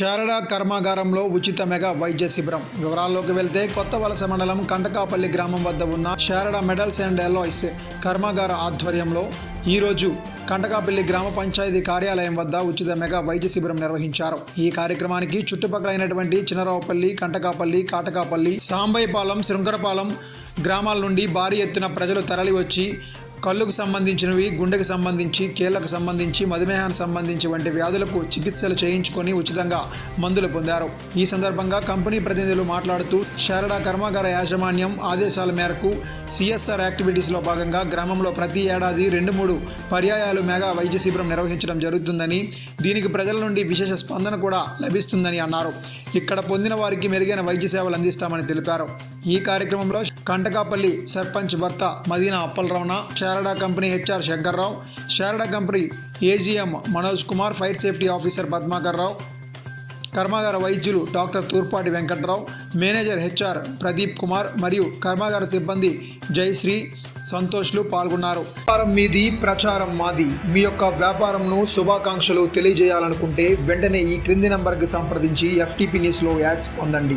శారద కర్మాగారంలో ఉచిత మెగా వైద్య శిబిరం. వివరాల్లోకి వెళ్తే కొత్త వలస మండలం కంటకాపల్లి గ్రామం వద్ద ఉన్న శారద మెడల్స్ అండ్ ఎలాయిస్ కర్మాగార ఆధ్వర్యంలో ఈరోజు కంటకాపల్లి గ్రామ పంచాయతీ కార్యాలయం వద్ద ఉచిత మెగా వైద్య శిబిరం నిర్వహించారు. ఈ కార్యక్రమానికి చుట్టుపక్కల అయినటువంటి చినరావుపల్లి కంటకాపల్లి కాటకాపల్లి సాంబైపాలెం శృంగరపాలెం గ్రామాల నుండి భారీ ఎత్తున ప్రజలు తరలివచ్చి కళ్ళుకు సంబంధించినవి గుండెకు సంబంధించి కీళ్ళకు సంబంధించి మధుమేహానికి సంబంధించి వంటి వ్యాధులకు చికిత్సలు చేయించుకొని ఉచితంగా మందులు పొందారు. ఈ సందర్భంగా కంపెనీ ప్రతినిధులు మాట్లాడుతూ శారడా కర్మాగార యాజమాన్యం ఆదేశాల మేరకు సిఎస్ఆర్ యాక్టివిటీస్లో భాగంగా గ్రామంలో ప్రతి ఏడాది రెండు మూడు పర్యాయాలు మెగా వైద్య శిబిరం నిర్వహించడం జరుగుతుందని దీనికి ప్రజల నుండి విశేష స్పందన కూడా లభిస్తుందని అన్నారు. ఇక్కడ పొందిన వారికి మెరుగైన వైద్య సేవలు అందిస్తామని తెలిపారు. ఈ కార్యక్రమంలో కంటకాపల్లి సర్పంచ్ భర్త Madina Appalaramana Sharada company HR Shankarrao Sharada company AGM Manoj Kumar fire safety officer Padmakar Rao కర్మాగార వైద్యులు doctor Turpati Venkatrao manager HR Pradeep Kumar మరియు కర్మాగార సిబ్బంది జయశ్రీ సంతోష్లు పాల్గొన్నారు. వ్యాపారం మీది ప్రచారం మాది. మీ యొక్క వ్యాపారంను శుభాకాంక్షలు తెలియజేయాలనుకుంటే వెంటనే ఈ క్రింది నంబర్కి సంప్రదించి ఎఫ్టీపీ న్యూస్లో యాడ్స్ పొందండి.